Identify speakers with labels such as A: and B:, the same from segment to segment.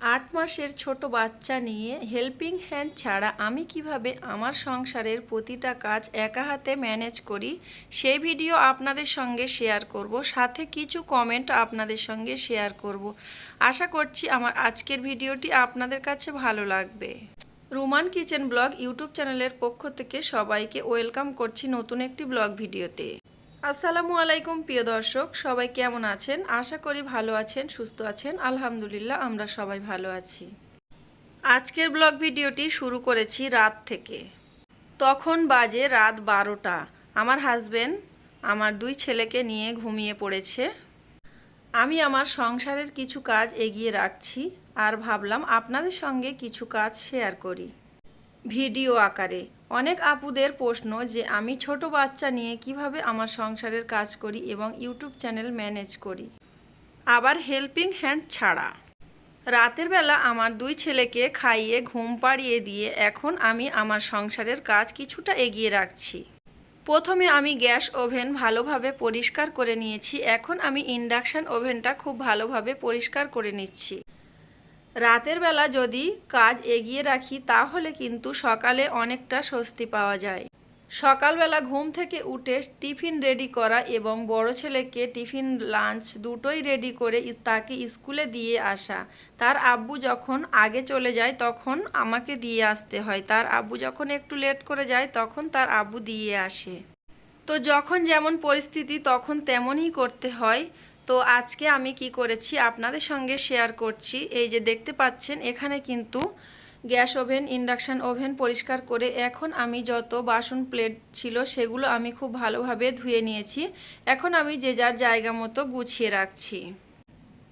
A: আট মাসের ছোট বাচ্চা নিয়ে হেল্পিং হ্যান্ড ছাড়া আমি কীভাবে আমার সংসারের প্রতিটা কাজ একা হাতে ম্যানেজ করি, সেই ভিডিও আপনাদের সঙ্গে শেয়ার করব। সাথে কিছু কমেন্ট আপনাদের সঙ্গে শেয়ার করব। আশা করছি আমার আজকের ভিডিওটি আপনাদের কাছে ভালো লাগবে। রুমান কিচেন ব্লগ ইউটিউব চ্যানেলের পক্ষ থেকে সবাইকে ওয়েলকাম করছি নতুন একটি ব্লগ ভিডিওতে আসসালামু আলাইকুম, প্রিয় দর্শক। সবাই কেমন আছেন? আশা করি ভালো আছেন, সুস্থ আছেন। আলহামদুলিল্লাহ, আমরা সবাই ভালো আছি। আজকের ব্লগ ভিডিওটি শুরু করেছি রাত থেকে। তখন বাজে রাত বারোটা। আমার হাজবেন্ড আমার দুই ছেলেকে নিয়ে ঘুমিয়ে পড়েছে। আমি আমার সংসারের কিছু কাজ এগিয়ে রাখছি আর ভাবলাম আপনাদের সঙ্গে কিছু কাজ শেয়ার করি। ভিডিও আকারে। অনেক আপুদের প্রশ্ন যে আমি ছোট বাচ্চা নিয়ে কীভাবে আমার সংসারের কাজ করি এবং ইউটিউব চ্যানেল ম্যানেজ করি। আবার হেল্পিং হ্যান্ড ছাড়া। রাতের বেলা আমার দুই ছেলেকে খাইয়ে, ঘুম পাড়িয়ে দিয়ে এখন আমি আমার সংসারের কাজ কিছুটা এগিয়ে রাখছি। প্রথমে আমি গ্যাস ওভেন ভালোভাবে পরিষ্কার করে নিয়েছি, এখন আমি ইন্ডাকশান ওভেনটা খুব ভালোভাবে পরিষ্কার করে নিচ্ছি। রাতের বেলা যদি কাজ এগিয়ে রাখি, তাহলে কিন্তু সকালে অনেকটা স্বস্তি পাওয়া যায়। সকালবেলা ঘুম থেকে উঠে টিফিন রেডি করা এবং বড় ছেলেকে টিফিন, লাঞ্চ দুটোই রেডি করে তাকে স্কুলে দিয়ে আসা। তার আব্বু যখন আগে চলে যায়, তখন আমাকে দিয়ে আসতে হয়। তার আব্বু যখন একটু লেট করে যায়, তখন তার আব্বু দিয়ে আসে। তো যখন যেমন পরিস্থিতি, তখন তেমনই করতে হয়। তো আজকে আমি কি করেছি আপনাদের সঙ্গে শেয়ার করছি। এই যে দেখতে পাচ্ছেন, এখানে কিন্তু গ্যাস ওভেন ইন্ডাকশান ওভেন পরিষ্কার করে এখন আমি যত বাসন প্লেট ছিল সেগুলো আমি খুব ভালোভাবে ধুয়ে নিয়েছি। এখন আমি যে যার জায়গা মতো গুছিয়ে রাখছি।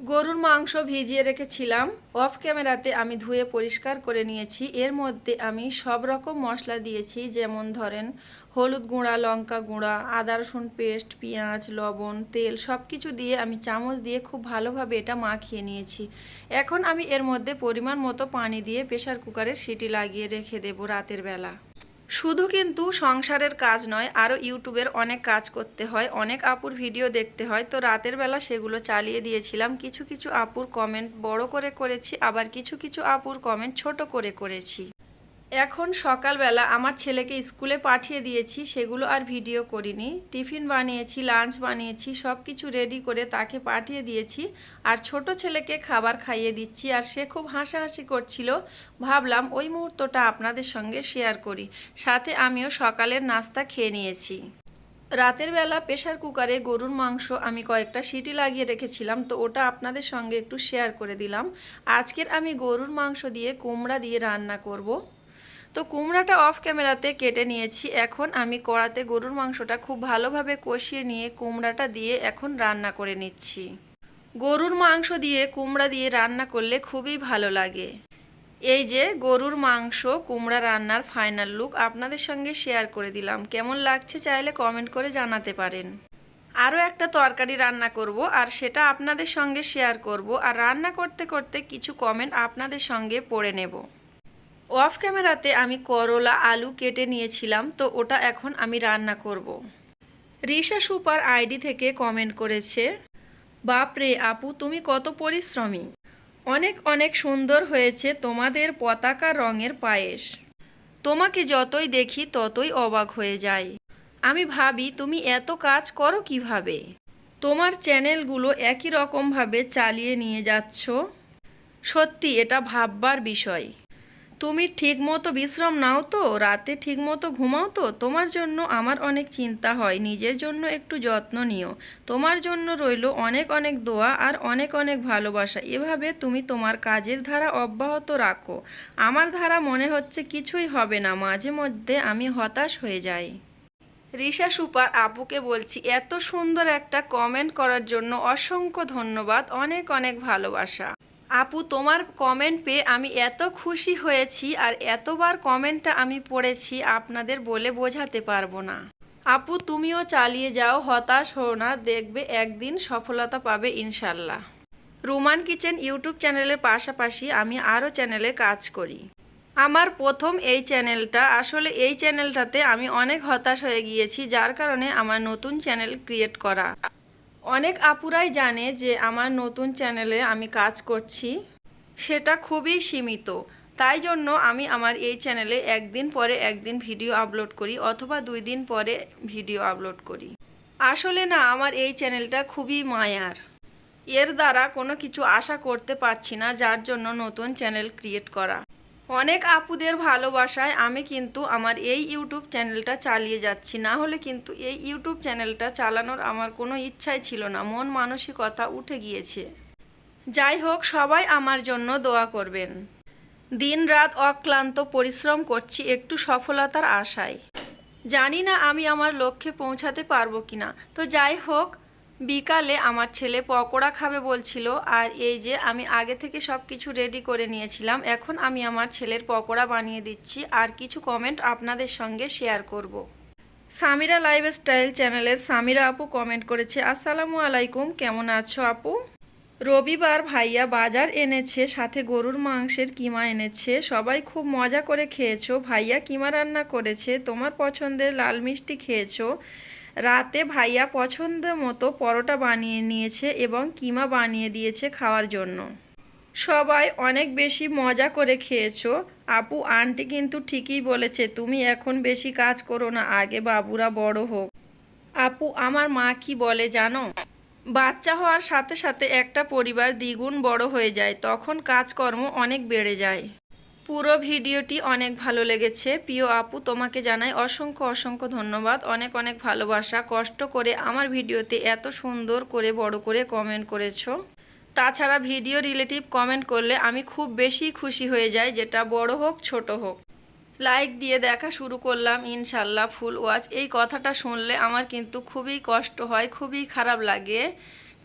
A: গরুর মাংস ভিজিয়ে রেখেছিলাম। অফ ক্যামেরাতে আমি ধুয়ে পরিষ্কার করে নিয়েছি। এর মধ্যে আমি সব রকম মশলা দিয়েছি, যেমন ধরেন হলুদ গুঁড়া, লঙ্কা গুঁড়া, আদা, রসুন পেস্ট, পেঁয়াজ, লবণ, তেল সব কিছু দিয়ে আমি চামচ দিয়ে খুব ভালোভাবে এটা মাখিয়ে নিয়েছি। এখন আমি এর মধ্যে পরিমাণ মতো পানি দিয়ে প্রেশার কুকারের সিটি লাগিয়ে রেখে দেবো রাতের বেলা। শুধু কিন্তু সংসারের কাজ নয় আরও ইউটিউবের অনেক কাজ করতে হয়, অনেক আপুর ভিডিও দেখতে হয়। তো রাতের বেলা সেগুলো চালিয়ে দিয়েছিলাম, কিছু কিছু আপুর কমেন্ট বড় করে করেছি, আবার কিছু কিছু আপুর কমেন্ট ছোট করে করেছি। এখন সকালবেলা আমার ছেলেকে স্কুলে পাঠিয়ে দিয়েছি, সেগুলো আর ভিডিও করিনি। টিফিন বানিয়েছি, লাঞ্চ বানিয়েছি সব কিছু রেডি করে তাকে পাঠিয়ে দিয়েছি। আর ছোট ছেলেকে খাবার খাইয়ে দিচ্ছি, আর সে খুব হাসাহাসি করছিল। ভাবলাম ওই মুহূর্তটা আপনাদের সঙ্গে শেয়ার করি। সাথে আমিও সকালের নাস্তা খেয়ে নিয়েছি। রাতের বেলা প্রেশার কুকারে গরুর মাংস আমি কয়েকটা সিটি লাগিয়ে রেখেছিলাম, তো ওটা আপনাদের সঙ্গে একটু শেয়ার করে দিলাম। আজকের আমি গরুর মাংস দিয়ে কুমড়া দিয়ে রান্না করব। তো কুমড়াটা অফ ক্যামেরাতে কেটে নিয়েছি। এখন আমি কড়াতে গরুর মাংসটা খুব ভালোভাবে কষিয়ে নিয়ে কুমড়াটা দিয়ে এখন রান্না করে নিচ্ছি। গরুর মাংস দিয়ে কুমড়া দিয়ে রান্না করলে খুবই ভালো লাগে। এই যে গরুর মাংস কুমড়া রান্নার ফাইনাল লুক আপনাদের সঙ্গে শেয়ার করে দিলাম। কেমন লাগছে চাইলে কমেন্ট করে জানাতে পারেন। আরও একটা তরকারি রান্না করব আর সেটা আপনাদের সঙ্গে শেয়ার করব। আর রান্না করতে করতে কিছু কমেন্ট আপনাদের সঙ্গে পড়ে নেব। অফ ক্যামেরাতে আমি করলা আলু কেটে নিয়েছিলাম, তো ওটা এখন আমি রান্না করব। রিশা সুপার আইডি থেকে কমেন্ট করেছে বাপরে আপু, তুমি কত পরিশ্রমী। অনেক অনেক সুন্দর হয়েছে তোমাদের পতাকা রঙের পায়েস। তোমাকে যতই দেখি ততই অবাক হয়ে যায় আমি ভাবি, তুমি এত কাজ করো কীভাবে? তোমার চ্যানেলগুলো একই রকমভাবে চালিয়ে নিয়ে যাচ্ছ? সত্যি, এটা ভাববার বিষয়। তুমি ঠিকমতো বিশ্রাম নাও তো, রাতে ঠিকমতো ঘুমাও তো। তোমার জন্য আমার অনেক চিন্তা হয়, নিজের জন্য একটু যত্ন নিও। তোমার জন্য রইল অনেক অনেক দোয়া আর অনেক অনেক ভালোবাসা। এভাবে তুমি তোমার কাজের ধারা অব্যাহত রাখো। আমার ধারা মনে হচ্ছে কিছুই হবে না, মাঝে মধ্যে আমি হতাশ হয়ে যাই। রিশা সুপার আপুকে বলছি, এত সুন্দর একটা কমেন্ট করার জন্য অসংখ্য ধন্যবাদ, অনেক অনেক ভালোবাসা। আপু, তোমার কমেন্ট পেয়ে আমি এত খুশি হয়েছি আর এতবার কমেন্টটা আমি পড়েছি, আপনাদের বলে বোঝাতে পারব না। আপু, তুমিও চালিয়ে যাও, হতাশ হও না, দেখবে একদিন সফলতা পাবে ইনশাল্লাহ। রোমান কিচেন ইউটিউব চ্যানেলের পাশাপাশি আমি আরও চ্যানেলে কাজ করি। আমার প্রথম এই চ্যানেলটা, আসলে এই চ্যানেলটাতে আমি অনেক হতাশ হয়ে গিয়েছি, যার কারণে আমার নতুন চ্যানেল ক্রিয়েট করা। অনেক আপুরাই জানে যে আমার নতুন চ্যানেলে আমি কাজ করছি। সেটা খুবই সীমিত। তাই জন্য আমি আমার এই চ্যানেলে একদিন পরে একদিন ভিডিও আপলোড করি অথবা দুই দিন পরে ভিডিও আপলোড করি। আসলে না, আমার এই চ্যানেলটা খুবই মায়ার। এর দ্বারা কোনো কিছু আশা করতে পারছি না, যার জন্য নতুন চ্যানেল ক্রিয়েট করা। অনেক আপুদের ভালোবাসায় আমি কিন্তু আমার এই ইউটিউব চ্যানেলটা চালিয়ে যাচ্ছি। না হলে কিন্তু এই ইউটিউব চ্যানেলটা চালানোর আমার কোনো ইচ্ছাই ছিল না। মন মানসিকতা উঠে গিয়েছে। যাই হোক, সবাই আমার জন্য দোয়া করবেন। দিন রাত অক্লান্ত পরিশ্রম করছি একটু সফলতার আশায়। জানি না আমি আমার লক্ষ্যে পৌঁছাতে পারব কিনা। তো যাই হোক বিকালে আমার ছেলে পকোড়া খাবে বলছিল, আর এই যে আমি আগে থেকে সব কিছু রেডি করে নিয়েছিলাম, এখন আমি আমার ছেলের পকোড়া বানিয়ে দিচ্ছি আর কিছু কমেন্ট আপনাদের সঙ্গে শেয়ার করব। সামিরা লাইফস্টাইল চ্যানেলের সামিরা আপু কমেন্ট করেছে, আসসালামু আলাইকুম, কেমন আছো আপু রবিবার ভাইয়া বাজার এনেছে, সাথে গরুর মাংসের কিমা এনেছে, সবাই খুব মজা করে খেয়েছো, ভাইয়া কিমা রান্না করেছে, তোমার পছন্দের লাল মিষ্টি খেয়েছো রাতে ভাইয়া পছন্দ মতো পরোটা বানিয়ে নিয়েছে এবং কিমা বানিয়ে দিয়েছে খাওয়ার জন্য। সবাই অনেক বেশি মজা করে খেয়েছো। আপু, আন্টি কিন্তু ঠিকই বলেছে, তুমি এখন বেশি কাজ করো না, আগে বাবুরা বড় হোক। আপু, আমার মা কি বলে জানো? বাচ্চা হওয়ার সাথে সাথে একটা পরিবার দ্বিগুণ বড় হয়ে যায়, তখন কাজকর্ম অনেক বেড়ে যায়। পুরো ভিডিওটি অনেক ভালো লেগেছে। প্রিয় আপু, তোমাকে জানাই অসংখ্য অসংখ্য ধন্যবাদ। অনেক অনেক ভালোবাসা। কষ্ট করে আমার ভিডিওতে এত সুন্দর করে, বড় করে কমেন্ট করেছ। তাছাড়া ভিডিও রিলেটিভ কমেন্ট করলে আমি খুব বেশি খুশি হয়ে যাই, যেটা বড় হোক, ছোট হোক। লাইক দিয়ে দেখা শুরু করলাম, ইনশাল্লাহ ফুল ওয়াচ এই কথাটা শুনলে আমার কিন্তু খুবই কষ্ট হয়, খুবই খারাপ লাগে।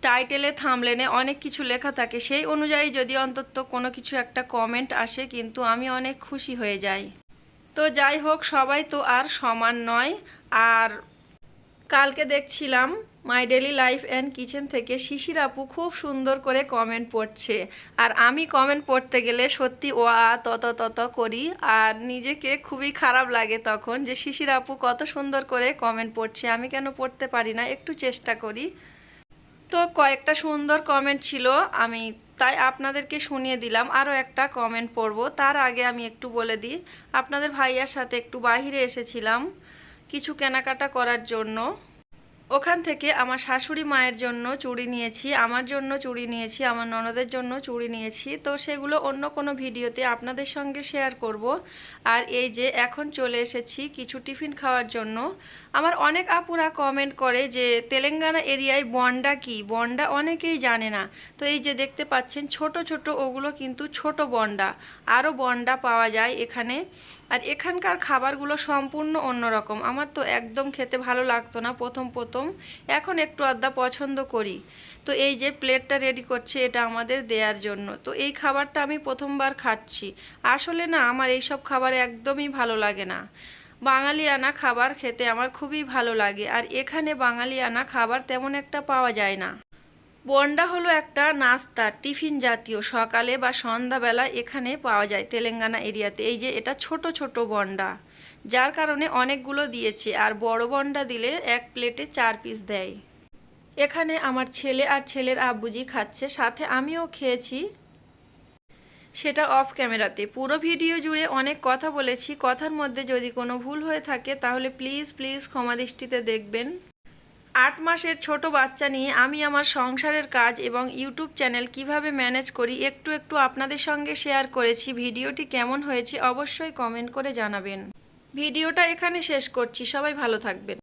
A: টাইটেলে, থামলেনে অনেক কিছু লেখা থাকে। সেই অনুযায়ী যদি অন্তত কোনো কিছু একটা কমেন্ট আসে, কিন্তু আমি অনেক খুশি হয়ে যাই। তো যাই হোক, সবাই তো আর সমান নয়। আর কালকে দেখছিলাম my daily life and kitchen থেকে শিশির আপু খুব সুন্দর করে কমেন্ট পড়ছে। আর আমি কমেন্ট পড়তে গেলে সত্যি ও, আ তত তত করি। আর নিজেকে খুবই খারাপ লাগে তখন যে শিশির আপু কত সুন্দর করে কমেন্ট পড়ছে। আমি কেন পড়তে পারি না? একটু চেষ্টা করি। তো কয়েকটা সুন্দর কমেন্ট ছিল, আমি তাই আপনাদেরকে শুনিয়ে দিলাম। আরও একটা কমেন্ট পড়ব। তার আগে আমি একটু বলে দিই, আপনাদের ভাইয়ার সাথে একটু বাহিরে এসেছিলাম কিছু কেনাকাটা করার জন্য। ওখান থেকে আমার শাশুড়ি মায়ের জন্য চুড়ি নিয়েছি, আমার জন্য চুড়ি নিয়েছি, আমার ননদের জন্য চুড়ি নিয়েছি। তো সেগুলো অন্য কোনো ভিডিওতে আপনাদের সঙ্গে শেয়ার করব। আর এই যে এখন চলে এসেছি কিছু টিফিন খাওয়ার জন্য। আমার অনেক আপুরা কমেন্ট করে যে, তেলেঙ্গানা এরিয়ায় বন্ডা কি? বন্ডা অনেকেই জানে না। তো এই যে দেখতে পাচ্ছেন ছোট ছোট, ওগুলো কিন্তু ছোট বন্ডা। আরও বন্ডা পাওয়া যায় এখানে। আর এখানকার খাবারগুলো সম্পূর্ণ অন্যরকম। আমার তো একদম খেতে ভালো লাগতো না প্রথম প্রথম। এখন একটু আধা পছন্দ করি। তো এই যে প্লেটটা রেডি করছে, এটা আমাদের দেওয়ার জন্য। তো এই খাবারটা আমি প্রথমবার খাচ্ছি। আসলে না, আমার এইসব খাবার একদমই ভালো লাগে না। বাঙালিয়ানা খাবার খেতে আমার খুবই ভালো লাগে। আর এখানে বাঙালিয়ানা খাবার তেমন একটা পাওয়া যায় না। বন্ডা হলো একটা নাস্তা টিফিন জাতীয়। সকালে বা সন্ধ্যাবেলা এখানে পাওয়া যায় তেলেঙ্গানা এরিয়াতে। এই যে এটা ছোট ছোট বন্ডা, যার কারণে অনেকগুলো দিয়েছে। আর বড় বন্ডা দিলে এক প্লেটে চার পিস দেয়। এখানে আমার ছেলে আর ছেলের আব্বুজি খাচ্ছে, সাথে আমিও খেয়েছি। সেটা অফ ক্যামেরাতে। পুরো ভিডিও জুড়ে অনেক কথা বলেছি। কথার মধ্যে যদি কোনো ভুল হয়ে থাকে, তাহলে প্লিজ প্লিজ ক্ষমা দৃষ্টিতে দেখবেন। আট মাসের ছোট বাচ্চা নিয়ে আমি আমার সংসারের কাজ এবং ইউটিউব চ্যানেল কীভাবে ম্যানেজ করি একটু একটু আপনাদের সঙ্গে শেয়ার করেছি। ভিডিওটি কেমন হয়েছে অবশ্যই কমেন্ট করে জানাবেন। ভিডিওটা এখানে শেষ করছি। সবাই ভালো থাকবেন।